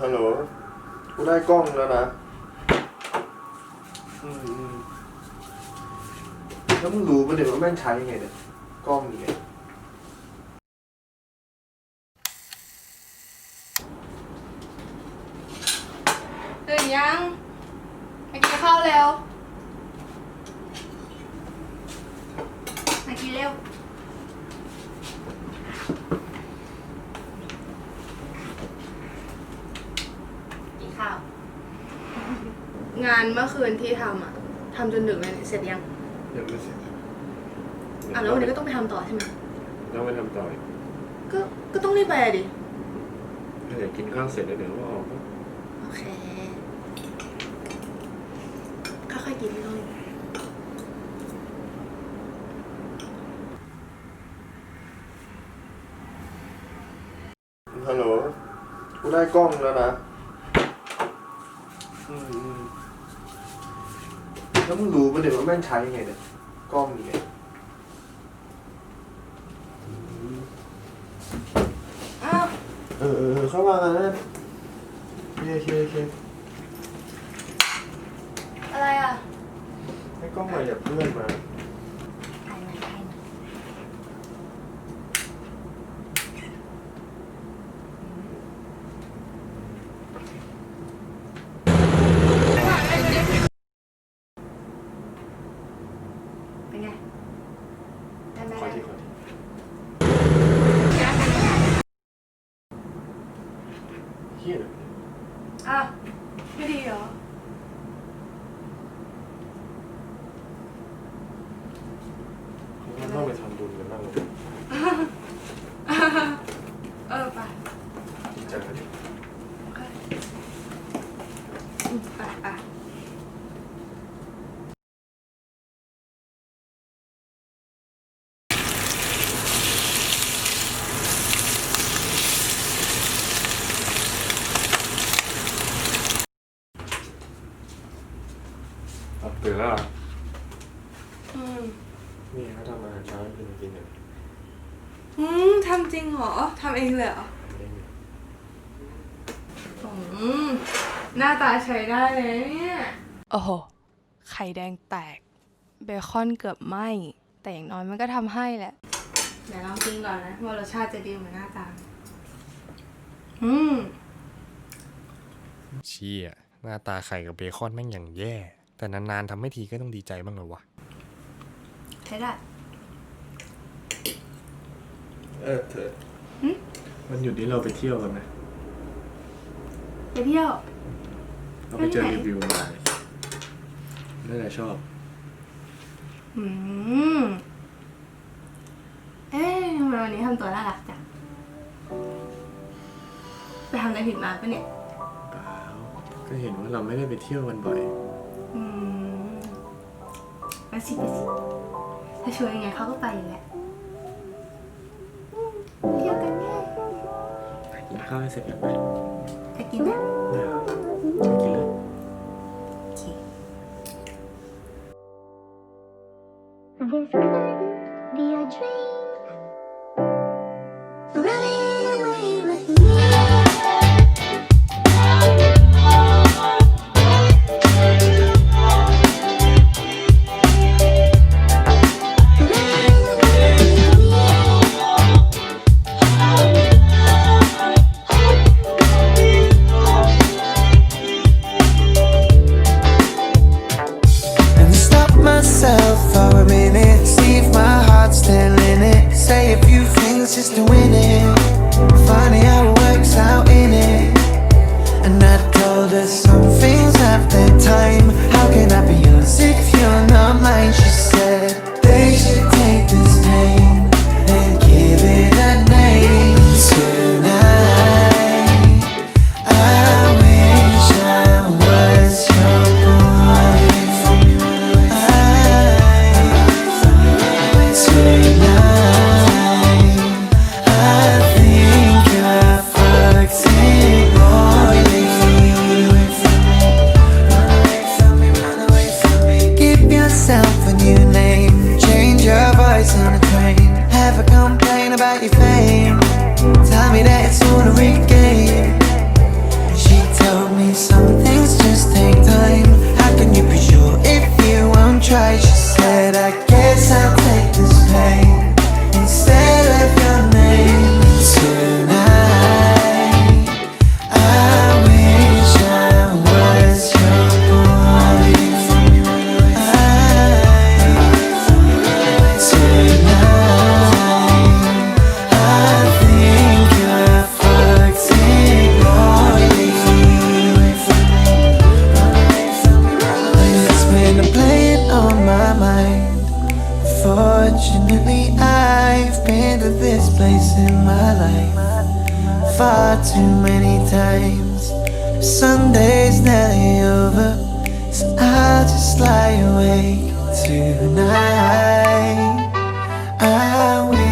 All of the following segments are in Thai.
ฮัลโหล กูได้กล้องแล้วนะ อืมอืมแล้วมึงรู้ปะเดี๋ยวว่าแม่งใช้ยังไงเนี่ย กล้องเนี่ยตื่นยังมากินข้าวเร็วมากินเร็ว กินข้าว งานเมื่อคืนที่ทำอะทำจนดึกเลยเนี่ยเสร็จยังยังไม่เสร็จอะแล้ววันนี้ก็ต้องไปทำต่อใช่ไหมต้องไปทำต่ออีกก็ก็ต้องรีบไปอะดิถ้าอยากกินข้าวเสร็จแล้วเดี๋ยวก็ออกก็โอเคค่อยๆกินไม่ต้องรีบฮัลโหลกูได้กล้องแล้วนะอืมอืม แล้วมึงรู้ปะเดี๋ยวว่าแม่งใช้ยังไงเนี่ยกล้องเนี่ยอ้าวเออเออเออเข้ามาแล้วนะโอเคโอเคโอเคอะไรอะ ให้กล้องมาจากเพื่อนมา ถ่ายหน่อยถ่ายหน่อยเป็นไง ได้ไหมขอทีขอทีเฮียเลยอะไม่ดีเหรอ เขาต้องไปทำบุญกันบ้างเลย เออไป ดีจังเลย โอเคอืมไปไป อะตื่นแล้วเหรออืมนี่เขาทำอาหารเช้าให้กินกินเนี่ยอืมทำจริงเหรอทำเองเลยเหรออืมหน้าตาใช้ได้เลยเนี่ยโอ้โห ไข่แดงแตก เบคอนเกือบไหม้ แต่อย่างน้อยมันก็ทำให้แหละ เดี๋ยวลองกินก่อนนะว่ารสชาติจะดีเหมือนหน้าตา อืม เชี่ยหน้าตาไข่กับเบคอนแม่งอย่างแย่ แต่นานๆทำไม่ทีก็ต้องดีใจบ้างเลยวะ ใช้ได้ เออเธอหึมันหยุดนี้เราไปเที่ยวกันไหมไปเที่ยว เราไปเจอไปไหนรีวิวมาน่าจะชอบ อืม เอ๊ะทำไมวันนี้ทำตัวน่ารักจัง ไปทำอะไรผิดมาปะเนี่ยเปล่าก็เห็นว่าเราไม่ได้ไปเที่ยวกันบ่อยอืม ไปสิไปสิถ้าชวนยังไงเขาก็ไปอยู่แหละอืมเที่ยวกันแน่กินข้าวให้เสร็จกันไหมจะกินนะไม่เอาไม่กินแล้วโอเค This could be a dream. half the time. I've been to this place in my life far too many times. Sunday's nearly over, so I'll just lie awake tonight. I will.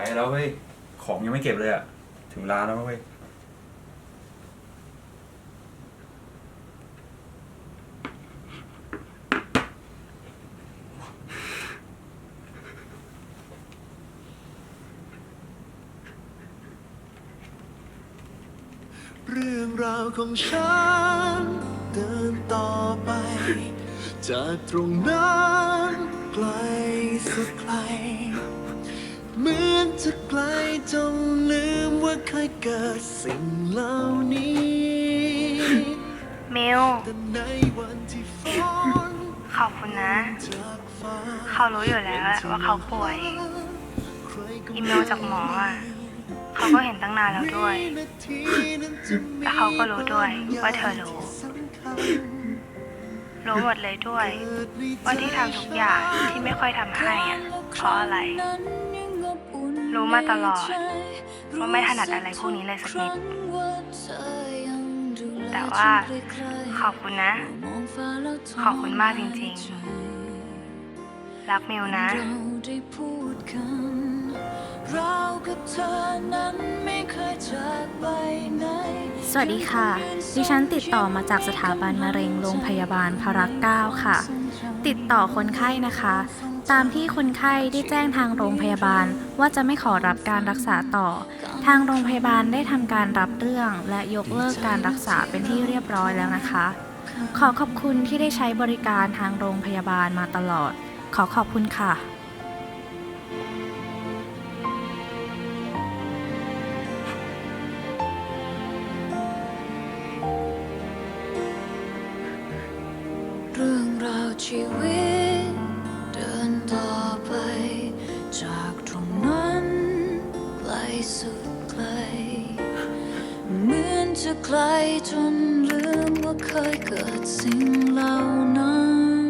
ไปแล้วเว้ย ของยังไม่เก็บเลยอะถึงร้านแล้วเว้ย เรื่องราวของฉัน เดินต่อไป จากตรงนั้นไกลสุดไกล เหมือนจะไกลจนลืมว่าเคยเกิดสิ่งเหล่านี้มิวแต่ในวันที่ฝนขอบคุณนะ จากฟ้าเขารู้อยู่แล้วอะว่าเขาป่วย ใครก็อีเมลจากหมออะ เขาก็เห็นตั้งนานแล้วด้วยนาทีนั้นจะมีและเขาก็รู้ด้วยว่าเธอรู้ สำคัญรู้หมดเลยด้วยว่าที่ทำทุกอย่างที่ไม่ค่อยทำให้อะเพราะอะไร รู้มาตลอดว่าไม่ถนัดอะไรพวกนี้เลยสักนิด แต่ว่าขอบคุณนะ ขอบคุณมากจริงๆ รักมิวนะ สวัสดีค่ะ ดิฉันติดต่อมาจากสถาบันมะเร็งโรงพยาบาลพระรักเก้าค่ะ ติดต่อคนไข้นะคะ ตามที่คนไข้ได้แจ้งทางโรงพยาบาลว่าจะไม่ขอรับการรักษาต่อ ทางโรงพยาบาลได้ทำการรับเรื่องและยกเลิกการรักษาเป็นที่เรียบร้อยแล้วนะคะ ขอขอบคุณที่ได้ใช้บริการทางโรงพยาบาลมาตลอด ขอขอบคุณค่ะเรื่องราวชีวิต สุดไกล เหมือนจะไกลจนลืมว่าเคยเกิดสิ่งเหล่านั้น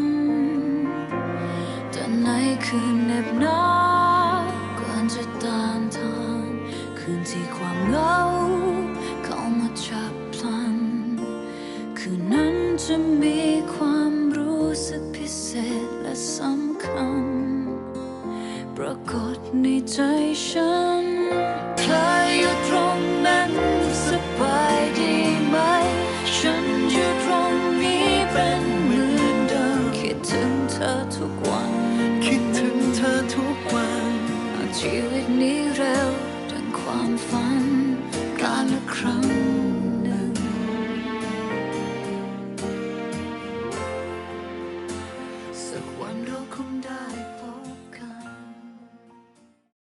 แต่ในคืนเหน็บหนาวก่อนจะตามทางคืนที่ความเหงาเข้ามาฉับพลัน คืนนั้นจะมีความรู้สึกพิเศษและสำคัญ ปรากฏในใจฉัน ธอทุกวัน คิดถึงเธอทุกวันหากชีวิตนี้เร็วดังความฝันการละครั้ง